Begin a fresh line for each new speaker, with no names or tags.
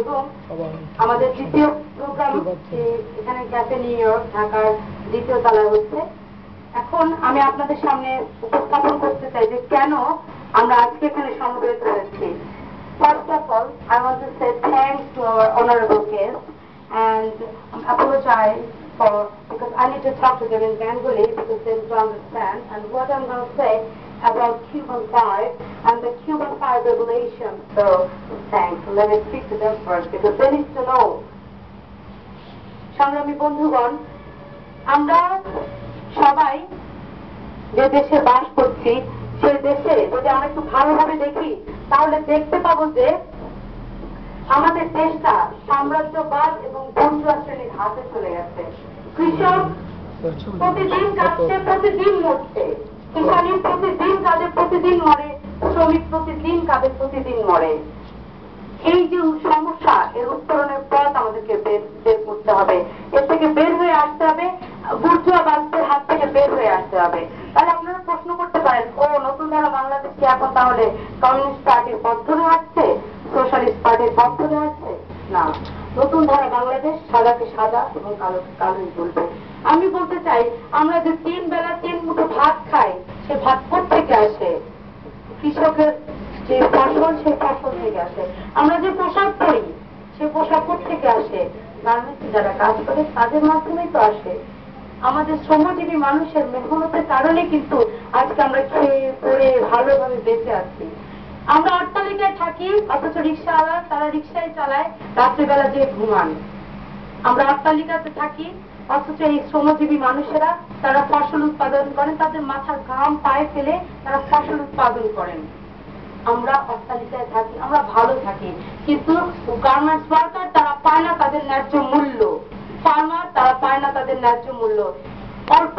এবং আমাদের দ্বিতীয় প্রোগ্রাম এখানে ক্যাফে নিউ ইয়র্ক ঢাকার দ্বিতীয় তলায় হচ্ছে এখন আমি আপনাদের সামনে উপস্থাপন করতে চাই যে কেন আমরা আজকে এখানে সমবেত হয়েছি First of all, I want to say thanks to our honorable guest and um, apologize for because I need to talk to them in Bengali because they don't understand. And what I'm going to say about Cuban Five and the Cuban Five revelation. So, thanks. Let me speak to them first, because they need to know. সংগ্রামী বন্ধুগণ, আমরা সবাই যে দেশে বাস করছি সেই দেশে যদি আমরা একটু ভালোভাবে দেখি, তাহলে দেখতে পাবো যে আমাদের দেশটা সাম্রাজ্যবাদ এবং বন্ধুয়া শ্রেণির হাতে চলে গেছে কৃষক প্রতিদিন কাজে প্রতিদিন মরছে কিষানি প্রতিদিন কাজে প্রতিদিন মরে, শ্রমিক প্রতিদিন প্রতিদিন মরে। এই যে সমস্যা, এর উত্তরণের পথ আমাদেরকে বের করতে হবে। এর থেকে বের হয়ে আসতে হবে হাত থেকে বের হয়ে আসতে হবে। তাহলে আপনারা প্রশ্ন করতে পারেন, ও নতুন ধারা এখন তাহলে কমিউনিস্ট পার্টির পথ ধরে আসছে, সোশ্যালিস্ট পার্টির পথ ধরে আসছে? না। নতুন ধারা বাংলাদেশ সাদাকে সাদা এবং কালো, কালোই বলবে আমি বলতে চাই, আমরা যে তিন বেলা তিন মুঠো ভাত খাই সে ভাত থেকে আসে। কৃষকের যে ফসল, সেই ফসল থেকে আসে। আমরা যে পোশাক পরি, সে পোশাক থেকে আসে? গার্মেন্টসে যারা কাজ করে, তাদের মাধ্যমেই তো আসে। আমাদের শ্রমজীবী মানুষের মেহনতের কারণে কিন্তু আজকে আমরা খেয়ে পরে ভালোভাবে বেঁচে আছি। আমরা অট্টালিকায় থাকি, অথচ রিক্সাওয়ালা তারা রিক্সায় চালায়, রাত্রিবেলা যে ঘুমান। আমরা অট্টালিকাতে থাকি অথচ এই শ্রমজীবী মানুষেরা তারা ফসল উৎপাদন করেন তাদের মাথার ঘাম পায়ে ফেলে তারা ফসল উৎপাদন করেন। আমরা অট্টালিকায় থাকি, আমরা ভালো থাকি, কিন্তু গার্মেন্টস ওয়ার্কার তারা পায় না তাদের ন্যায্য মূল্য। ফার্মার তারা পায় না তাদের ন্যায্য মূল্য। অল্প